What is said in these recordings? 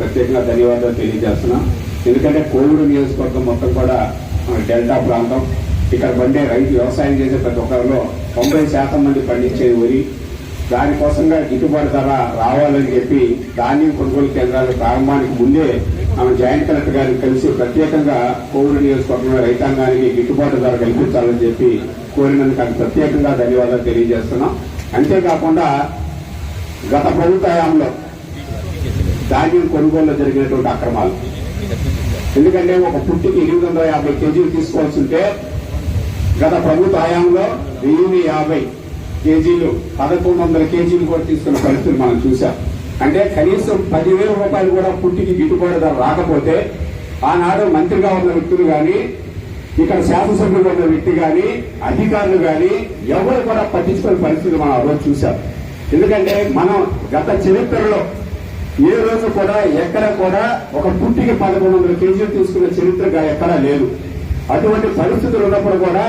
ప్రత్యేకంగా ధన్యవాదాలు తెలియజేస్తున్నాం. ఎందుకంటే కోవిడ్ నియోజకవర్గం మొత్తం కూడా డెల్టా ప్రాంతం ఇక్కడ పండే రైతు వ్యవసాయం చేసే ప్రతి ఒక్కరిలో తొంభై శాతం మంది పండించే వరి దానికోసంగా గిట్టుబాటు ధర రావాలని చెప్పి ధాన్యం కొనుగోలు కేంద్రాల ప్రారంభానికి ముందే ఆమె జాయింట్ కలెక్టర్ గారిని కలిసి ప్రత్యేకంగా కోవిడ్ నియోజకవర్గంలో రైతాంగానికి గిట్టుబాటు ధర కల్పించాలని చెప్పి కోరినందుకు ఆమెకు ప్రత్యేకంగా ధన్యవాదాలు తెలియజేస్తున్నాం. అంతేకాకుండా గత ప్రభుత్వ హయాంలో ధాన్యం కొనుగోలులో జరిగినటువంటి అక్రమాలు. ఎందుకంటే ఒక పుట్టికి ఎనిమిది వందల యాభై కేజీలు తీసుకోవాల్సి ఉంటే గత ప్రభుత్వ హయాంలో వెయ్యి యాభై కేజీలు పదకొండు వందల కేజీలు కూడా తీసుకున్న పరిస్థితులు మనం చూసాం అంటే కనీసం పదివేల రూపాయలు కూడా పుట్టికి గిట్టుబాటు ధర రాకపోతే ఆనాడు మంత్రిగా ఉన్న వ్యక్తులు కానీ ఇక్కడ శాసనసభ్యులు ఉన్న వ్యక్తి కానీ అధికారులు కానీ ఎవరు కూడా పట్టించుకునే పరిస్థితులు మనం ఆ రోజు చూసాం ఎందుకంటే మనం గత చరిత్రలో ఏ రోజు కూడా ఎక్కడ కూడా ఒక పుట్టికి పదకొండు వందల కేజీలు తీసుకున్న చరిత్రగా ఎక్కడా లేదు. అటువంటి పరిస్థితులు ఉన్నప్పుడు కూడా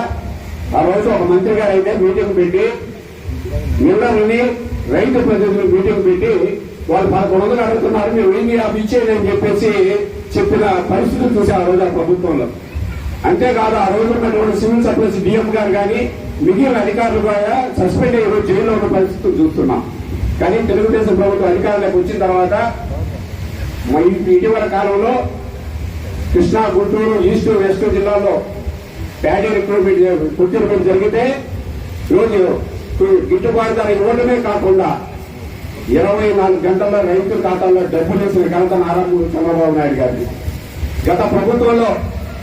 ఆ రోజు ఒక మంత్రి గారు అయితే మీటింగ్ పెట్టి మిల్లర్ని రైతు ప్రతినిధులు మీటింగ్ పెట్టి వాళ్ళు పదకొండు వందలు అడుగుతున్నారు మేము ఏం యాభై ఇచ్చేది అని చెప్పేసి చెప్పిన పరిస్థితులు చూసి ఆ రోజు ఆ ప్రభుత్వంలో. అంతేకాదు ఆ రోజు ఉన్నటువంటి సివిల్ సప్లైస్ డిఎం గారు కానీ మిగిలిన అధికారులు కూడా సస్పెండ్ అయ్యి జైల్లో ఉన్న పరిస్థితులు చూస్తున్నాం. కానీ తెలుగుదేశం ప్రభుత్వం అధికారులకు వచ్చిన తర్వాత ఇటీవల కాలంలో కృష్ణా గుంటూరు ఈస్ట్ వెస్ట్ జిల్లాలో ప్యాడీ రిక్రూట్మెంట్ రిక్రూట్మెంట్ జరిగితే ఈరోజు గిట్టుబాటు ధర ఇవ్వడమే కాకుండా ఇరవై నాలుగు గంటల్లో రైతుల ఖాతాల్లో డబ్బులు వేసిన ఘనత నారా చంద్రబాబు నాయుడు గారిది. గత ప్రభుత్వంలో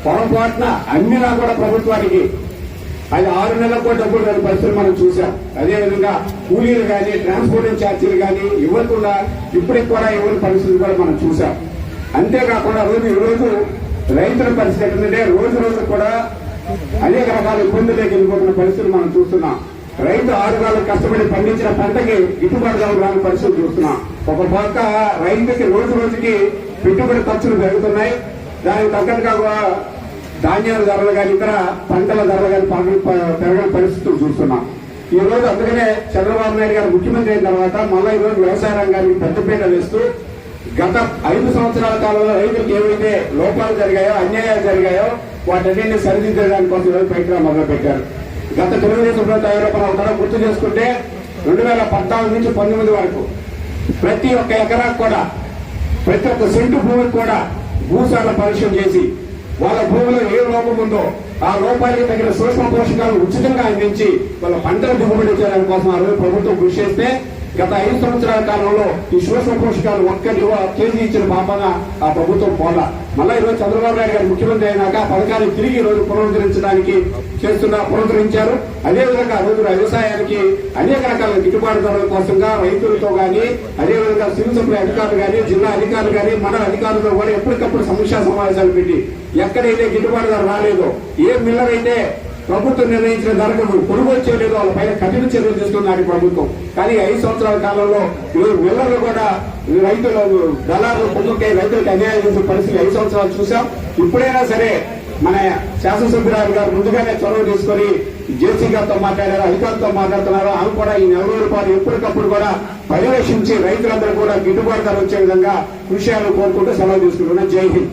పొరపాటున అమ్మినా కూడా ప్రభుత్వానికి అది ఆరు నెలలకు డబ్బులు దాని పరిస్థితులు మనం చూసాం అదేవిధంగా కూలీలు కానీ ట్రాన్స్పోర్టింగ్ ఛార్జీలు కానీ ఇవ్వకుండా ఇప్పటికి కూడా ఇవ్వని పరిస్థితులు కూడా మనం చూసాం అంతేకాకుండా రోజు రోజు రైతుల పరిస్థితి ఏంటంటే రోజు రోజు కూడా అనేక రకాల ఇబ్బందులకు వెళ్ళిపోతున్న పరిస్థితులు మనం చూస్తున్నాం. రైతు ఆరుగాలు కష్టపడి పండించిన పంటకి గిట్టుబాటు ధర రాని పరిస్థితులు చూస్తున్నాం. ఒక పక్క రైతుకి రోజు రోజుకి పెట్టుబడి ఖర్చులు పెరుగుతున్నాయి. దానికి తగ్గట్టుగా ధాన్యాల ధరలు కానీ ఇతర పంటల ధరలు కానీ పెరగని పరిస్థితులు చూస్తున్నాం. ఈ రోజు అందుకనే చంద్రబాబు నాయుడు గారు ముఖ్యమంత్రి అయిన తర్వాత మళ్ళీ ఈ రోజు వ్యవసాయ రంగానికి పెద్దపీట వేస్తూ గత ఐదు సంవత్సరాల కాలంలో రైతులకు ఏవైతే లోపాలు జరిగాయో అన్యాయాలు జరిగాయో వాటన్నింటినీ సరిదిద్దడానికి కోసం ఈరోజు ప్రయత్నాలు మొదలు పెట్టారు గత తెలుగుదేశం ప్రభుత్వం ఐరోపణ ఒక గుర్తు చేసుకుంటే రెండు వేల పద్నాలుగు నుంచి పంతొమ్మిది వరకు ప్రతి ఒక్క ఎకరాకు కూడా ప్రతి ఒక్క సెంటు భూమికి కూడా భూసార పరీక్ష చేసి వాళ్ళ భూమిలో ఏ లోపం ఉందో ఆ లోపానికి తగిన సూక్ష్మ పోషకాలు ఉచితంగా అందించి వాళ్ళ పంటల దిగుబడి చేయడానికి కోసం ఆ రోజు ప్రభుత్వం కృషి చేస్తే గత ఐదు సంవత్సరాల కాలంలో ఈ సూక్ష్మ పోషకాలు ఒక్కటి కేజీ ఇచ్చిన పాపన ఆ ప్రభుత్వం పోలా. మళ్ళా ఈరోజు చంద్రబాబు నాయుడు గారు ముఖ్యమంత్రి అయినాక పథకాన్ని తిరిగి ఈ రోజు పునరుద్ధరించడానికి చేస్తున్న పునరుద్ధరించారు. అదేవిధంగా రోజు వ్యవసాయానికి అనేక రకాల గిట్టుబాటు ధరల కోసంగా రైతులతో కానీ అదేవిధంగా సివిల్ సప్లై అధికారులు కానీ జిల్లా అధికారులు కానీ మన అధికారులతో కూడా ఎప్పటికప్పుడు సమీక్షా సమావేశాలు పెట్టి ఎక్కడైతే గిట్టుబాటు ధర రాలేదో ఏ మిల్లర్ అయితే ప్రభుత్వం నిర్ణయించిన ధరకు కొనుగోలు చేయలేదు వాళ్ళ పైన కఠిన చర్యలు తీసుకున్నారు ప్రభుత్వం. కానీ ఐదు సంవత్సరాల కాలంలో ఈరోజు మిల్లర్లు కూడా రైతులు దళారులు పొందుకే రైతులకు అన్యాయం చేసే పరిస్థితి ఐదు సంవత్సరాలు చూసాం ఇప్పుడైనా సరే మన శాసనసభ్యురాలు గారు ముందుగానే చొరవ తీసుకొని జేసీ గారితో మాట్లాడారు అధికారులతో మాట్లాడుతున్నారు. ఆమె కూడా ఈ నెల రూపాయలు ఎప్పటికప్పుడు కూడా పర్యవేక్షించి రైతులందరూ కూడా గిట్టుబాటు ధర వచ్చే విధంగా కృషి చేయాలని కోరుకుంటూ సెలవు తీసుకుంటున్నాం. జై హింద్.